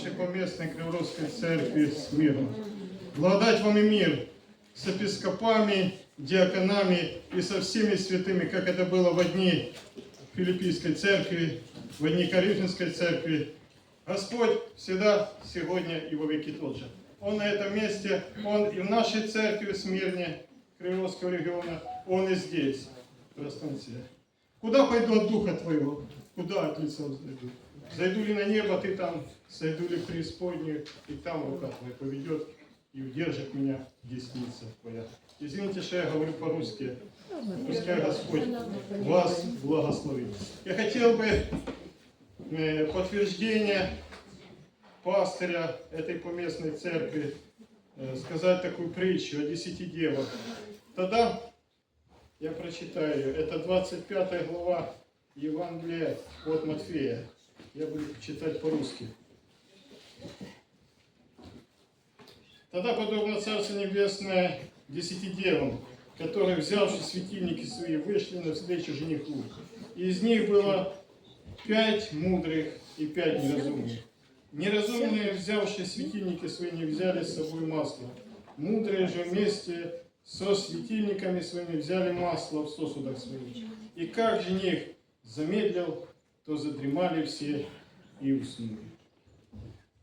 нашей поместной Криворовской церкви Смирно. Благодать вам и мир с епископами, диаконами и со всеми святыми, как это было в дни Филиппийской церкви, в дни Коринфянской церкви. Господь всегда, сегодня и во веки тот же. Он на этом месте, Он и в нашей церкви в Смирне, Кривовского региона, Он и здесь, в Краснонце. Куда пойду от Духа Твоего? Куда от лица зайду? Зайду ли на небо, Ты там, сойду ли в преисподнюю, и там рука Твоя поведет и удержит меня десница Твоя. Извините, что я говорю по-русски. Пускай Господь вас благословит. Я хотел бы э, подтверждение пастыря этой поместной церкви э, сказать такую притчу о десяти девах. Тогда я прочитаю, это 25 глава Евангелия от Матфея. Я буду читать по-русски. Тогда подобно Царство Небесное десяти девам, которые, взявши светильники свои, вышли навстречу жениху. И из них было пять мудрых и пять неразумных. Неразумные, взявшие светильники свои, не взяли с собой масло. Мудрые же вместе со светильниками своими взяли масло в сосудах своих. И как жених замедлил, то задремали все и уснули.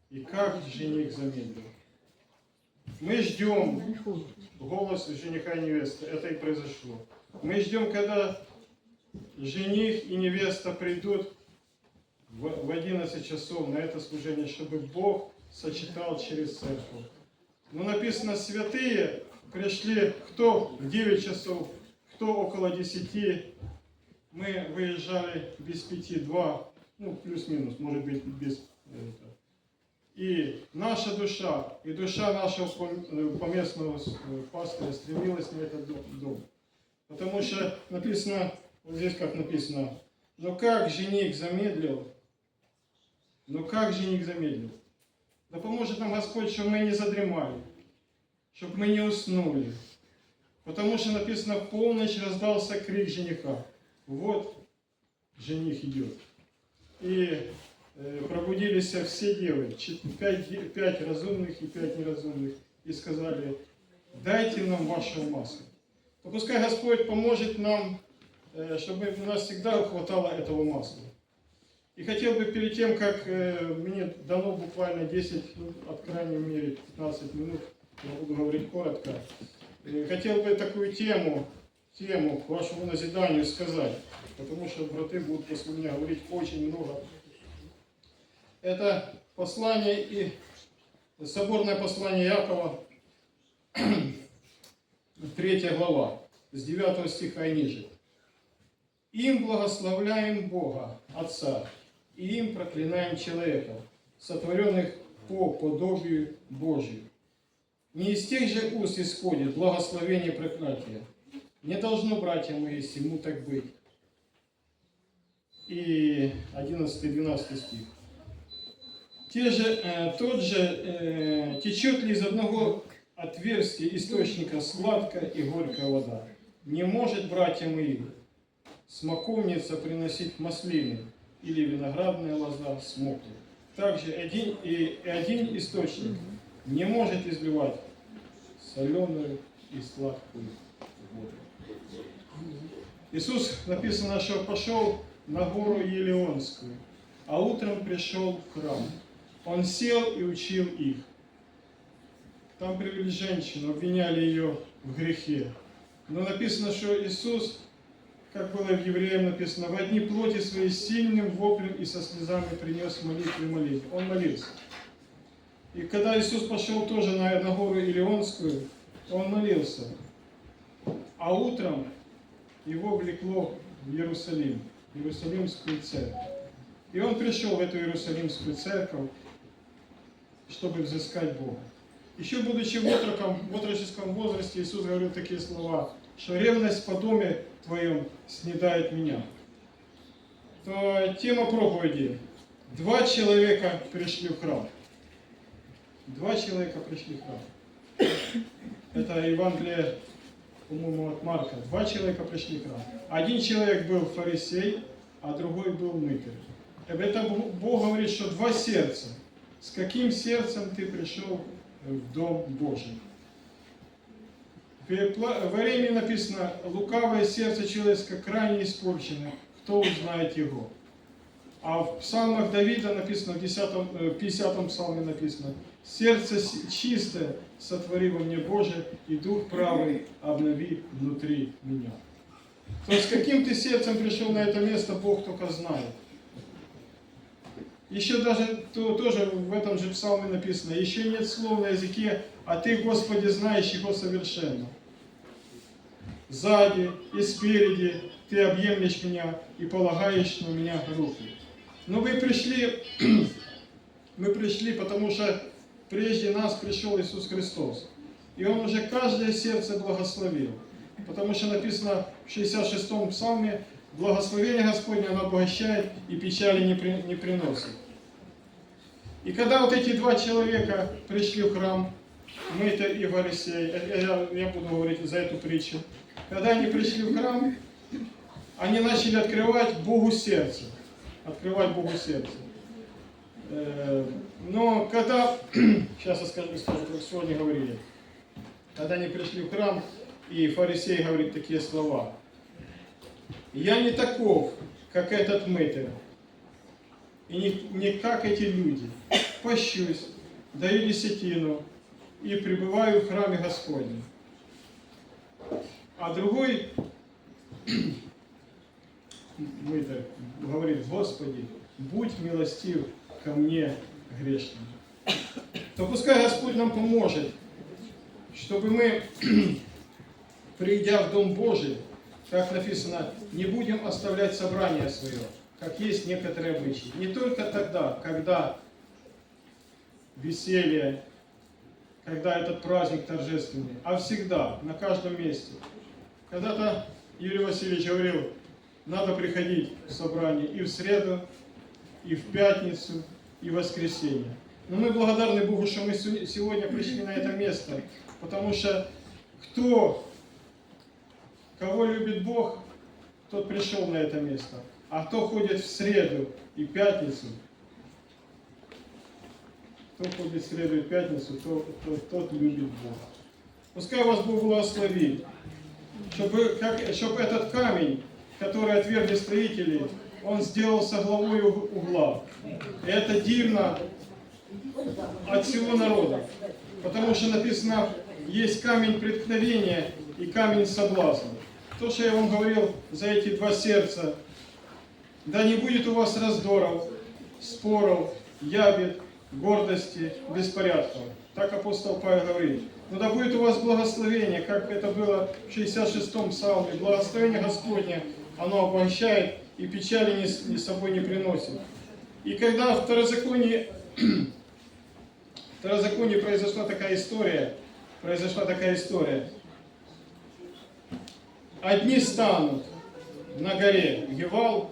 И как жених замедлил. Мы ждем голос жениха и невесты. Это и произошло. Мы ждем, когда жених и невеста придут в в 11 часов на это служение, чтобы Бог сочетал через церковь. Но написано, святые пришли, кто в 9 часов, кто около 10. Мы выезжали без пяти, два, ну, плюс-минус, может быть, без этого. И наша душа, и душа нашего э, поместного э, пастыря стремилась на этот дом. Потому что написано, вот здесь как написано, но как жених замедлил, но как жених замедлил? Да поможет нам Господь, чтобы мы не задремали, чтобы мы не уснули. Потому что написано, в полночь раздался крик жениха. Вот жених идет. И э, пробудились все девы, пять, пять разумных и пять неразумных, и сказали, дайте нам вашего масла. То пускай Господь поможет нам, э, чтобы у нас всегда хватало этого масла. И хотел бы перед тем, как э, мне дано буквально 10, ну, от крайней мере 15 минут, я буду говорить коротко, хотел бы такую тему, тему к вашему назиданию сказать, потому что браты будут после меня говорить очень много. Это послание и соборное послание Якова, 3 глава, с 9 стиха и ниже. Им благословляем Бога, Отца, и им проклинаем человеков, сотворенных по подобию Божию. Не из тех же уст исходит благословение и проклятие. Не должно, братья мои, всему так быть. И 11-12 стих. Те же, э, тот же э, течет ли из одного отверстия источника сладкая и горькая вода. Не может, братья мои, смоковница приносить маслины или виноградная лоза смоку. Также один, и, и один источник не может изливать соленую и сладкую воду. Иисус, написано, что пошел на гору Елеонскую, а утром пришел в храм. Он сел и учил их. Там привели женщину, обвиняли ее в грехе. Но написано, что Иисус, как было в Евреям написано, в одни плоти своей сильным воплем и со слезами принес молитву и молитву. Он молился. И когда Иисус пошел тоже на, на гору Илионскую, он молился. А утром его влекло в Иерусалим, в Иерусалимскую церковь. И он пришел в эту Иерусалимскую церковь, чтобы взыскать Бога. Еще будучи в отроком, в отроческом возрасте, Иисус говорил такие слова, что ревность по доме твоем снедает меня. То тема проповеди. Два человека пришли в храм. Два человека пришли в храм. Это Евангелие, по-моему, от Марка. Два человека пришли в храм. Один человек был фарисей, а другой был мытарь. Это Бог говорит, что два сердца. с каким сердцем ты пришел в Дом Божий. В в Иеремии написано, лукавое сердце человеческое крайне испорчено, кто узнает его. А в псалмах Давида написано, в 10, э, 50 псалме написано, сердце чистое сотвори во мне Боже, и дух правый обнови внутри меня. То есть, каким ты сердцем пришел на это место, Бог только знает. Еще даже то, тоже в этом же псалме написано, еще нет слов на языке, а ты, Господи, знаешь его совершенно. Сзади и спереди ты объемлешь меня и полагаешь на меня руки. Но вы пришли, мы пришли, потому что прежде нас пришел Иисус Христос. И Он уже каждое сердце благословил. Потому что написано в 66-м псалме, благословение Господне оно обогащает и печали не, при- не приносит. И когда вот эти два человека пришли в храм, Мытарь и Фарисей, э, э, я, я буду говорить за эту притчу, когда они пришли в храм, они начали открывать Богу сердце. Открывать Богу сердце. Э, Но когда, сейчас я скажу, как сегодня говорили, когда они пришли в храм, и фарисей говорит такие слова. Я не таков, как этот мытарь, и не, не как эти люди. Пощусь, даю десятину и пребываю в храме Господнем. А другой мытарь говорит, Господи, будь милостив ко мне грешному. То пускай Господь нам поможет, чтобы мы, придя в Дом Божий, как написано, не будем оставлять собрание свое, как есть некоторые обычаи. Не только тогда, когда веселье, когда этот праздник торжественный, а всегда, на каждом месте. Когда-то Юрий Васильевич говорил, надо приходить в собрание и в среду, и в пятницу, и в воскресенье. Но мы благодарны Богу, что мы сегодня пришли на это место, потому что кто, кого любит Бог, тот пришел на это место. А кто ходит в среду и пятницу, кто ходит в среду и пятницу, то, то- тот любит Бога. Пускай вас Бог благословит, чтобы, как, чтобы этот камень, который отвергли строители, он сделался главой уг- угла. И это дивно от всего народа. Потому что написано, есть камень преткновения и камень соблазна. То, что я вам говорил за эти два сердца, да не будет у вас раздоров, споров, ябед, гордости, беспорядков. Так апостол Павел говорит. Но да будет у вас благословение, как это было в 66-м псалме. Благословение Господне, оно обогащает и печали ни с собой не приносит. И когда в Второзаконии, Второзаконии произошла такая история, произошла такая история. Одни станут на горе Гевал,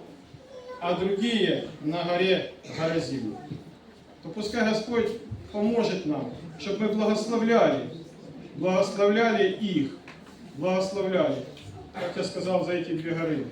а другие на горе Гаразим. То пускай Господь поможет нам, чтобы мы благословляли, благословляли их, благословляли, как я сказал, за эти две горы.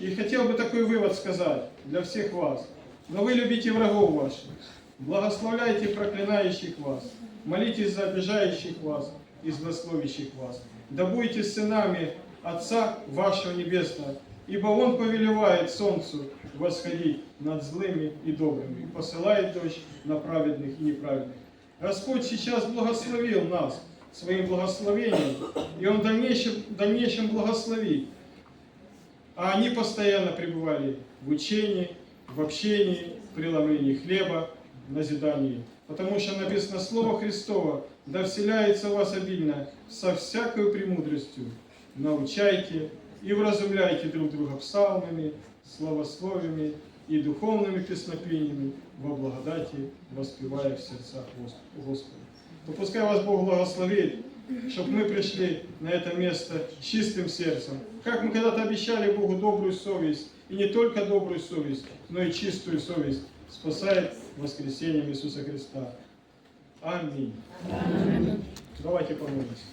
И хотел бы такой вывод сказать для всех вас. Но вы любите врагов ваших, благословляйте проклинающих вас, молитесь за обижающих вас и злословящих вас. Да будете сынами Отца вашего Небесного, ибо Он повелевает солнцу восходить над злыми и добрыми, и посылает дождь на праведных и неправедных. Господь сейчас благословил нас своим благословением, и Он в дальнейшем, в дальнейшем благословит. А они постоянно пребывали в учении, в общении, в преломлении хлеба, в назидании. Потому что написано Слово Христово, да вселяется в вас обильно со всякой премудростью. Научайте и вразумляйте друг друга псалмами, славословиями и духовными песнопениями во благодати, воспевая в сердцах Гос- Господа. То пускай вас Бог благословит, чтобы мы пришли на это место чистым сердцем. Как мы когда-то обещали Богу добрую совесть, и не только добрую совесть, но и чистую совесть спасает воскресением Иисуса Христа. Аминь. Давайте помолимся.